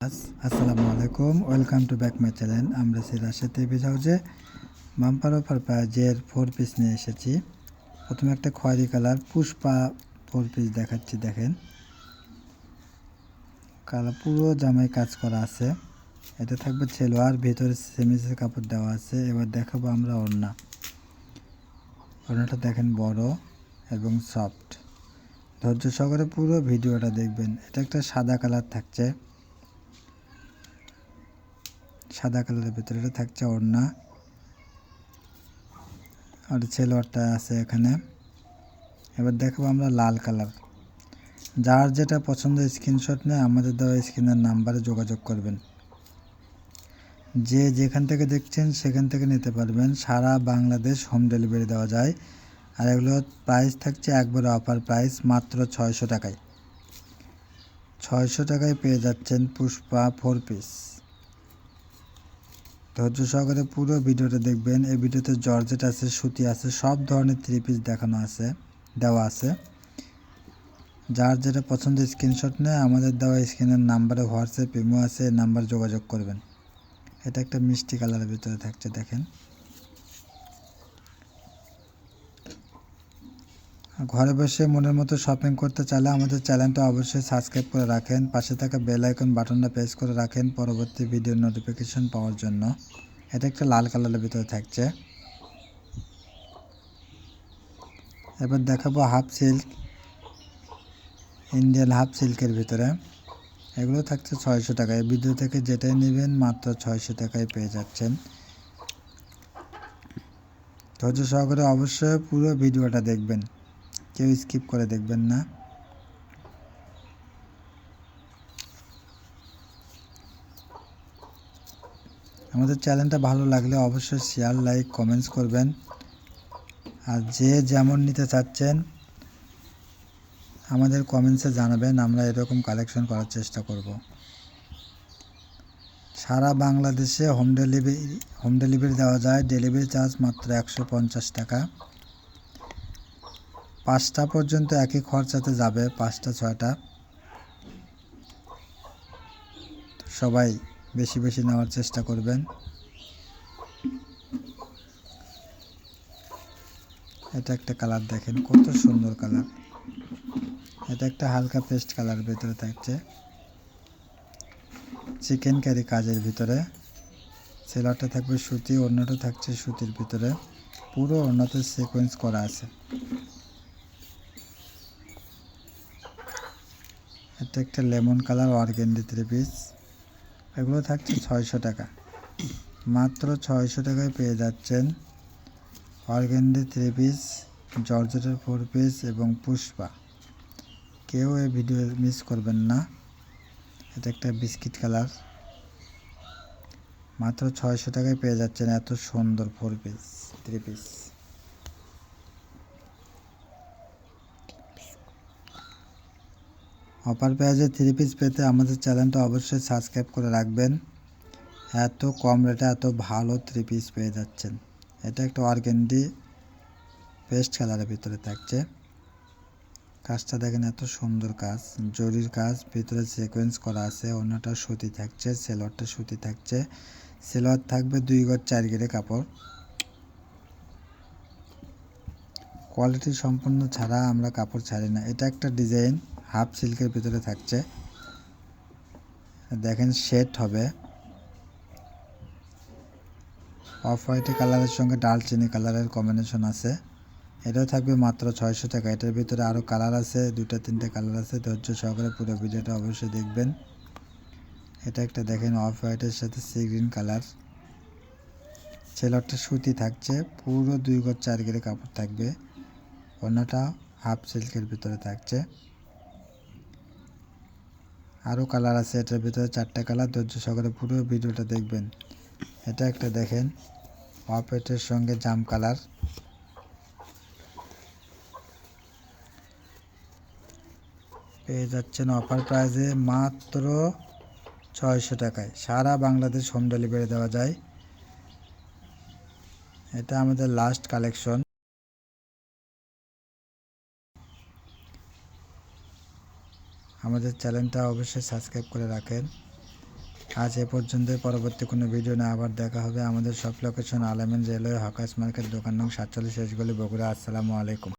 আস- আসসালামু আলাইকুম। Welcome to back my channel আমরা সেই রাশেদ টিভি হাউসে বাম্পার অফার ফোর পিস নিয়ে এসেছি। প্রথমে একটা খয়েরি কালার, পুষ্পা ফোর পিস দেখাচ্ছি, দেখেন। কালার পুরো জামায় কাজ করা আছে। এটা থাকবে ছেলোয়ার, ভিতরে সেমিসের কাপড় দেওয়া আছে। এবার দেখাবো আমরা ওড়না। ওড়নাটা দেখেন বড় এবং সফট ধৈর্য সহকারে পুরো ভিডিওটা দেখবেন। এটা একটা সাদা কালার থাকছে। সাদা কালারের ভিতরে, এটা থাকছে ওড়না। আর ছেলোয়ারটা আছে এখানে। এবার দেখব আমরা লাল কালার। যার যেটা পছন্দ স্ক্রিনশট নেয়, আমাদের দেওয়া স্ক্রিনের নাম্বারে যোগাযোগ করবেন। যে যেখান থেকে দেখছেন, সেখান থেকে নিতে পারবেন। সারা বাংলাদেশ হোম ডেলিভারি দেওয়া যায়। আর এগুলোর প্রাইস থাকছে একবারে অফার প্রাইস মাত্র ছয়শো টাকায়। ছয়শো টাকায় পেয়ে যাচ্ছেন পুষ্পা ফোর পিস ধৈর্য সহকারে পুরো ভিডিওটা দেখবেন। এই ভিডিওতে জর্জেট আছে, সুতি আছে, সব ধরনের থ্রি পিস দেখানো আছে, দেওয়া আছে। যার যেটা পছন্দ স্ক্রিনশট নেয়, আমাদের দেওয়া স্ক্রিনের নাম্বারে হোয়াটসঅ্যাপ ইমো আছে নাম্বার যোগাযোগ করবেন। এটা একটা মিষ্টি কালারের ভিতরে থাকছে, দেখেন। ঘরে বসে মনের মতো শপিং করতে চাইলে আমাদের চ্যানেলটা অবশ্যই সাবস্ক্রাইব করে রাখেন। পাশে থাকা বেল আইকন বাটনটা প্রেস করে রাখেন পরবর্তী ভিডিও নোটিফিকেশন পাওয়ার জন্য। এটা একটা লাল কালারের ভিতরে থাকছে। এবার দেখাবো হাফ সিল্ক ইন্ডিয়ান হাফ সিল্কের ভিতরে। এগুলো থাকছে ছয়শো টাকায়। ভিডিও থেকে যেটাই নেবেন মাত্র ছয়শো টাকায় পেয়ে যাচ্ছেন। ধৈর্য সহকারে অবশ্যই পুরো ভিডিওটা দেখবেন। কেউ স্কিপ করে দেখবেন না। আমাদের চ্যানেলটা ভালো লাগলে অবশ্যই শেয়ার লাইক কমেন্টস করবেন। আর যে যেমন নিতে চাচ্ছেন, আমাদের কমেন্টসে জানাবেন, আমরা এরকম কালেকশন করার চেষ্টা করব। সারা বাংলাদেশে হোম ডেলিভারি হোম ডেলিভারি দেওয়া যায়। ডেলিভারি চার্জ মাত্র একশো পঞ্চাশ টাকা। পাঁচটা পর্যন্ত একই খরচাতে যাবে, পাঁচটা, ছয়টা। সবাই বেশি বেশি নেওয়ার চেষ্টা করবেন। এটা একটা কালার দেখেন, কত সুন্দর কালার। এটা একটা হালকা পেস্ট কালার ভিতরে থাকছে। চিকেন কারি কাজের ভিতরে। সেলারটা থাকবে সুতি অন্যটা থাকছে সুতির ভিতরে। পুরো অন্যতে সিকোয়েন্স করা আছে। এটা একটা lemon colour organdie three piece এগুলো থাকছে ছয়শো টাকা। মাত্র ছয়শো টাকায় পেয়ে যাচ্ছেন অর্গেন্ডি থ্রি পিস জর্জেটের ফোর পিস এবং পুষ্পা। কেউ এই ভিডিও মিস করবেন না। এটা একটা বিস্কিট কালার। মাত্র ছয়শো টাকায় পেয়ে যাচ্ছেন এত সুন্দর four piece three piece offer প্রাইজে থ্রি পিস পেতে আমাদের চ্যানেলটা অবশ্যই সাবস্ক্রাইব করে রাখবেন। এত কম রেটে এত ভালো থ্রি পিস পেয়ে যাচ্ছেন। এটা একটা অর্গেন্ডি পেস্ট কালারের ভিতরে থাকছে। কাজটা দেখেন এত সুন্দর কাজ, জরির কাজ, ভিতরে সিকোয়েন্স করা আছে, অন্যটা সুতি থাকছে, সেলোয়ারটা সুতি থাকছে। সেলোয়ার থাকবে দুই গজ চার গেড়ে কাপড়। কোয়ালিটি সম্পূর্ণ ছাড়া আমরা কাপড় ছাড়ি না। এটা একটা ডিজাইন হাফ সিল্কের ভিতরে থাকছে। দেখেন শেড হবে। অফ হোয়াইট কালারের সঙ্গে ডালচিনি কালারের কম্বিনেশন আছে। এটাও থাকবে মাত্র ছয়শো টাকা। এটার ভিতরে আরও কালার আছে দুটা তিনটে কালার আছে। ধৈর্য সহকারে পুরো ভিডিওটা অবশ্যই দেখবেন। এটা একটা দেখেন অফ হোয়াইটের সাথে সি গ্রিন কালার ছেলেরটা সুতি থাকছে, পুরো দুই গজ চার গেড়ে কাপড় থাকবে। অন্যটা হাফ সিল্কের ভিতরে থাকছে। আরও কালার আছে, এটার ভিতরে চারটে কালার, ধৈর্য সহকারে পুরো ভিডিওটা দেখবেন। এটা একটা দেখেন হোয়াইটের সঙ্গে জাম কালার। পেয়ে যাচ্ছেন অফার প্রাইসে মাত্র ছয়শো টাকায়। সারা বাংলাদেশ হোম ডেলিভারি দেওয়া যায়। এটা আমাদের লাস্ট কালেকশন। আমাদের চ্যানেলটা অবশ্যই সাবস্ক্রাইব করে রাখেন। আজ এ পর্যন্ত পরবর্তী কোনো ভিডিও না আবার দেখা হবে। আমাদের সব লোকেশন আলামিন রেলওয়ে হকার্স মার্কেট, দোকান নং সাতচল্লিশ শেষগুলি বগুড়া। আসসালামু আলাইকুম।